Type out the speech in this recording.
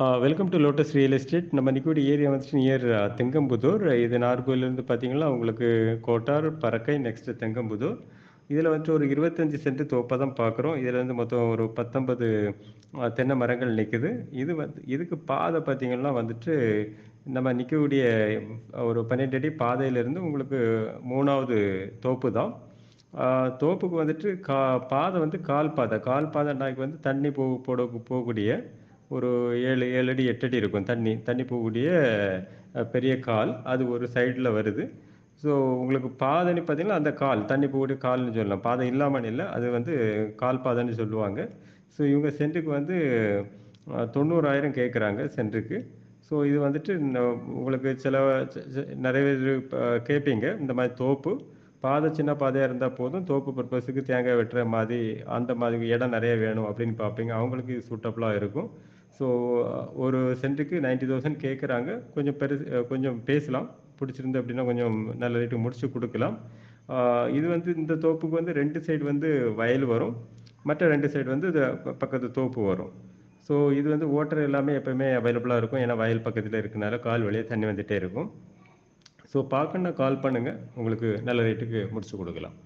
Welcome to Lotus real estate நம்ம நிக்கூடி area வந்துட்டு நியர் uh, தெங்கம்புதூர். இது நார்கோயிலேருந்து பார்த்தீங்கன்னா உங்களுக்கு கோட்டார் பறக்கை நெக்ஸ்ட்டு தெங்கம்புதூர். இதில் வந்துட்டு ஒரு இருபத்தஞ்சி சென்ட் தோப்பாக தான் பார்க்குறோம் இதில் வந்து மொத்தம் ஒரு பத்தொன்பது uh, தென்னை மரங்கள் நிற்குது இது வந்து இதுக்கு பாதை பார்த்திங்கன்னா வந்துட்டு நம்ம நிற்கக்கூடிய ஒரு பன்னெண்டு அடி பாதையிலேருந்து உங்களுக்கு மூணாவது தோப்பு தான். Uh, தோப்புக்கு வந்துட்டு கா பாதை வந்து கால் பாதை. கால் பாதை நாய்க்கு வந்து தண்ணி போ போட போகக்கூடிய ஒரு ஏழு ஏழு அடி எட்டு அடி இருக்கும் தண்ணி தண்ணி போகக்கூடிய பெரிய கால். அது ஒரு சைடில் வருது. ஸோ உங்களுக்கு பாதைன்னு பார்த்தீங்கன்னா அந்த கால் தண்ணி போகக்கூடிய கால்னு சொல்லலாம். பாதை இல்லாமல் இல்லை அது வந்து கால் பாதைன்னு சொல்லுவாங்க. ஸோ இவங்க சென்ட்டுக்கு வந்து தொண்ணூறாயிரம் கேட்குறாங்க சென்ட்டுக்கு ஸோ இது வந்துட்டு உங்களுக்கு சில நிறைய பேர் கேட்பீங்க இந்த மாதிரி தோப்பு. பாதை சின்ன பாதையாக இருந்தால் போதும். தோப்பு பர்பஸுக்கு தேங்காய் வெட்டுற மாதிரி அந்த மாதிரி இடம் நிறைய வேணும் அப்படின்னு பார்ப்பீங்க. அவங்களுக்கு சூட்டபுளாக இருக்கும். ஸோ uh, ஒரு சென்ட்டுக்கு நைன்டி தௌசண்ட் கேட்குறாங்க கொஞ்சம் பெருசு கொஞ்சம் பேசலாம். பிடிச்சிருந்து அப்படின்னா கொஞ்சம் நல்ல ரேட்டு முடிச்சு கொடுக்கலாம். இது வந்து இந்த தோப்புக்கு வந்து ரெண்டு சைடு வந்து வயல் வரும். மற்ற ரெண்டு சைடு வந்து இது பக்கத்து தோப்பு வரும். ஸோ இது வந்து ஓட்டர் எல்லாமே எப்போயுமே அவைலபிளாக இருக்கும். ஏன்னா வயல் பக்கத்தில் இருக்கனால கால் வழியாக தண்ணி வந்துகிட்டே இருக்கும். ஸோ பார்க்கணுன்னா கால் பண்ணுங்கள் உங்களுக்கு நல்ல ரேட்டுக்கு முடிச்சு கொடுக்கலாம்.